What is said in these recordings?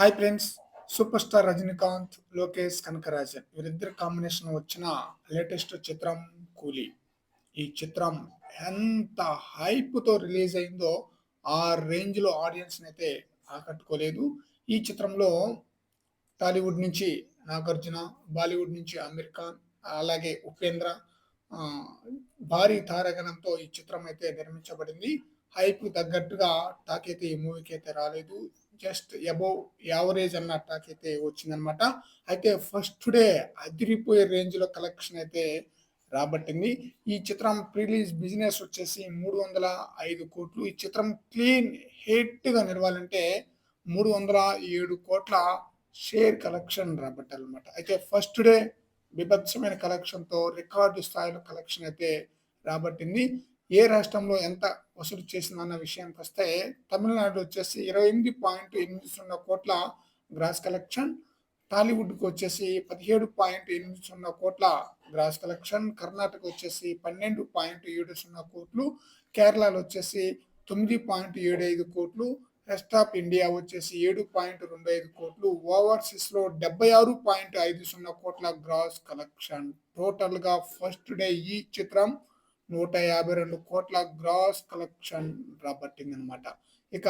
Hi friends super star Rajinikanth Lokesh Kanagaraj వీరిద్దరు combination వచ్చిన latest చిత్రం కూలీ. ఈ చిత్రం ఎంత హైప్తో రిలీజ్ అయిందో ఆ రేంజ్లో ఆడియన్స్ అయితే ఆకట్టుకోలేదు. ఈ చిత్రంలో టాలీవుడ్ నుంచి నాగార్జున బాలీవుడ్ నుంచి అమీర్ ఖాన్ అలాగే ఉపేంద్ర భారీ తారగణంతో ఈ చిత్రం అయితే నిర్మించబడింది. హైప్ తగ్గట్టుగా టాక్ అయితే ఈ మూవీకి అయితే రాలేదు. జస్ట్ అబౌవ్ యావరేజ్ అన్న టాక్ అయితే వచ్చిందనమాట అయితే ఫస్ట్ డే అదిరిపోయే రేంజ్లో కలెక్షన్ అయితే రాబట్టింది. ఈ చిత్రం ప్రిలీజ్ బిజినెస్ వచ్చేసి మూడు వందల ఐదు కోట్లు. ఈ చిత్రం క్లీన్ హిట్గా నిలవాలంటే మూడు వందల ఏడు కోట్ల షేర్ కలెక్షన్ రాబట్టాలన్నమాట అయితే ఫస్ట్ డే బిభత్సమైన కలెక్షన్తో రికార్డు స్థాయిలో కలెక్షన్ అయితే రాబట్టింది. ఏ రాష్ట్రంలో ఎంత వసూలు చేసింది అన్న విషయానికి వస్తే తమిళనాడు వచ్చేసి ఇరవై ఎనిమిది పాయింట్ ఎనిమిది సున్నా కోట్ల గ్రాస్ కలెక్షన్. టాలీవుడ్కి వచ్చేసి పదిహేడు పాయింట్ ఎనిమిది సున్నా కోట్ల గ్రాస్ కలెక్షన్. కర్ణాటక వచ్చేసి పన్నెండు పాయింట్ ఏడు సున్నా కోట్లు. కేరళలో వచ్చేసి తొమ్మిది పాయింట్ ఏడు ఐదు కోట్లు. రెస్ట్ ఆఫ్ ఇండియా వచ్చేసి ఏడు పాయింట్ రెండు ఐదు కోట్లు. ఓవర్సీస్లో డెబ్బై ఆరు పాయింట్ ఐదు సున్నా కోట్ల గ్రాస్ కలెక్షన్. టోటల్గా ఫస్ట్ డే ఈ చిత్రం నూట యాభై రెండు కోట్ల గ్రాస్ కలెక్షన్ రాబట్టింది అనమాట ఇక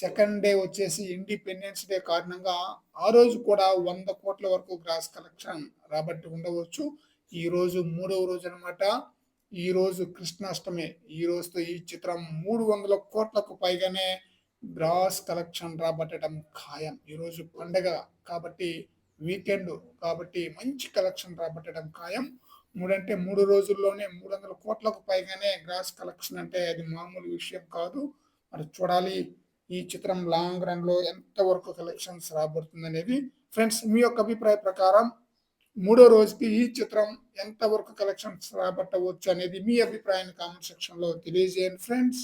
సెకండ్ డే వచ్చేసి ఇండిపెండెన్స్ డే కారణంగా ఆ రోజు కూడా వంద కోట్ల వరకు గ్రాస్ కలెక్షన్ రాబట్టి ఉండవచ్చు. ఈ రోజు మూడవ రోజు అనమాట ఈ రోజు కృష్ణాష్టమి. ఈ రోజుతో ఈ చిత్రం మూడు వందల కోట్లకు పైగానే గ్రాస్ కలెక్షన్ రాబట్టడం ఖాయం. ఈరోజు పండగ కాబట్టి వీకెండ్ కాబట్టి మంచి కలెక్షన్ రాబట్టడం ఖాయం. మూడంటే మూడు రోజుల్లోనే మూడు వందల కోట్లకు పైగానే గ్రాస్ కలెక్షన్ అంటే అది మామూలు విషయం కాదు. మరి చూడాలి ఈ చిత్రం లాంగ్ రన్లో ఎంత వరకు కలెక్షన్స్ రాబడుతుంది అనేది ఫ్రెండ్స్ మీ యొక్క అభిప్రాయ ప్రకారం మూడో రోజుకి ఈ చిత్రం ఎంత వరకు కలెక్షన్స్ రాబట్టవచ్చు అనేది మీ అభిప్రాయాన్ని కామెంట్ సెక్షన్లో తెలియజేయండి ఫ్రెండ్స్.